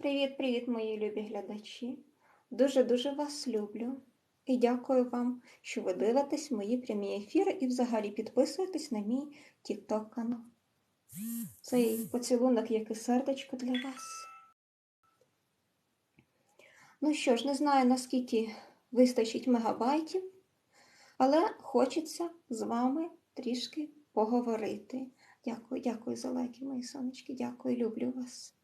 Привіт-привіт, мої любі глядачі. Дуже-дуже вас люблю. І дякую вам, що ви дивитесь мої прямі ефіри і взагалі підписуєтесь на мій TikTok канал. Цей поцілунок, як і сердечко для вас. Ну що ж, не знаю, наскільки вистачить мегабайтів, але хочеться з вами трішки поговорити. Дякую, дякую за лайки, мої сонечки. Дякую, люблю вас.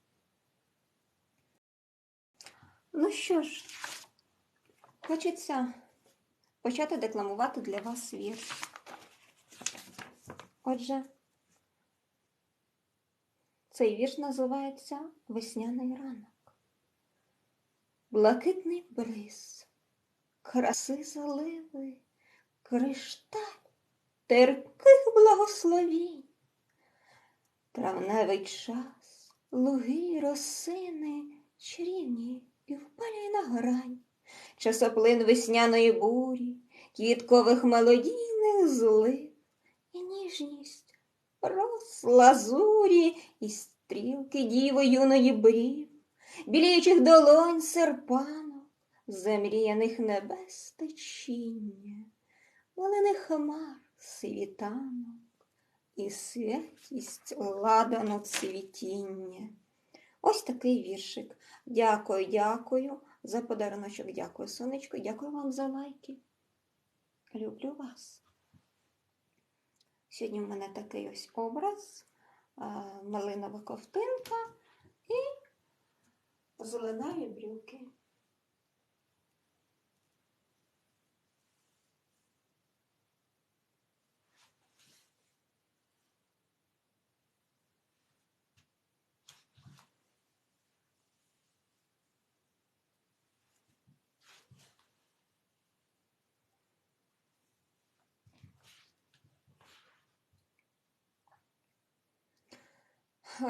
Ну що ж, хочеться почати декламувати для вас вірш. Отже, цей вірш називається Весняний ранок. Блакитний бриз, краси заливи, кришталь терпких благословінь. Травневий час, луги, росини, чарівні і впалює на грань, часоплин весняної бурі, квіткових мелодійних злив, і ніжність роз лазурі, і стрілки діви юної брів, біліючих долонь серпанок, замріяних небес течіння, малених хмар світанок і святість ладану цвітіння. Ось такий віршик. Дякую, дякую за подаруночок. Дякую, сонечко. Дякую вам за лайки. Люблю вас. Сьогодні в мене такий ось образ, малинова ковтинка і зеленаві брюки.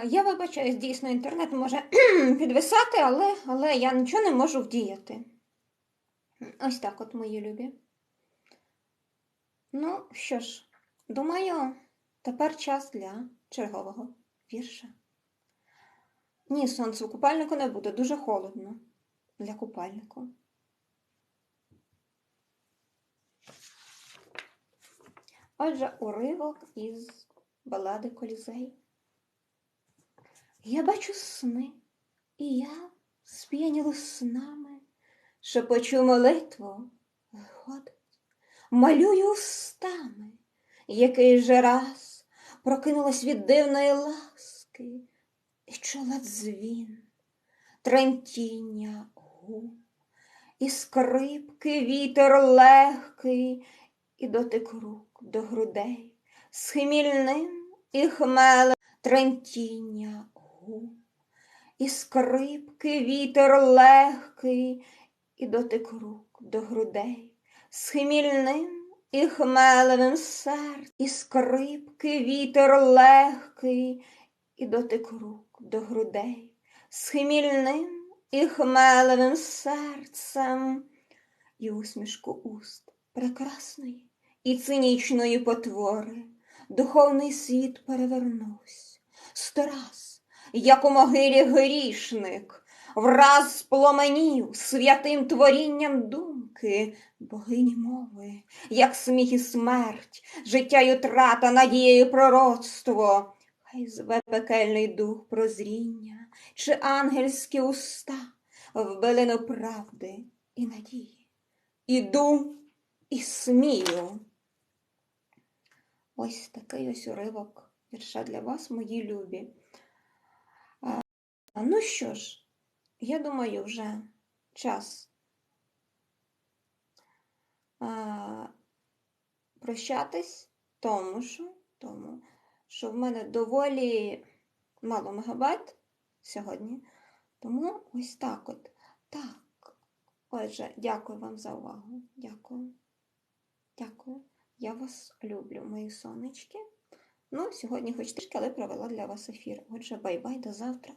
Я вибачаюсь, дійсно, інтернет може підвисати, але, але я нічого не можу вдіяти. Ось так от, мої любі. Ну, що ж, думаю, тепер час для чергового вірша. Ні, сонце у купальнику не буде, дуже холодно для купальнику. Отже, уривок із балади Колізей. Я бачу сни, і я сп'яніло снами, шепочу молитву, виходить, малюю устами, який же раз прокинулась від дивної ласки і чула дзвін, тремтіння губ, і скрипки вітер легкий, і дотик рук до грудей, з хмільним і хмелем тремтіння губ, і скрипки вітер легкий, і дотик рук до грудей, з хмільним і хмелевим серцем, і скрипки вітер легкий, і дотик рук до грудей, з хмільним і хмелевим серцем, і усмішку уст прекрасної і цинічної потвори, духовний світ перевернувся. Сто раз, як у могилі грішник, враз пломенів святим творінням думки, богині мови, як сміх і смерть, життя й утрата, надією пророцтво, хай зве пекельний дух прозріння, чи ангельські уста в билину правди і надії. Іду і смію. Ось такий ось уривок вірша для вас, мої любі. Ну що ж, я думаю, вже час а, прощатись, тому що, тому що в мене доволі мало мегабайт сьогодні. Тому ось так от. Так. Отже, дякую вам за увагу. Дякую. Дякую. Я вас люблю, мої сонечки. Ну, сьогодні хоч трішки, але провела для вас ефір. Отже, бай-бай, до завтра.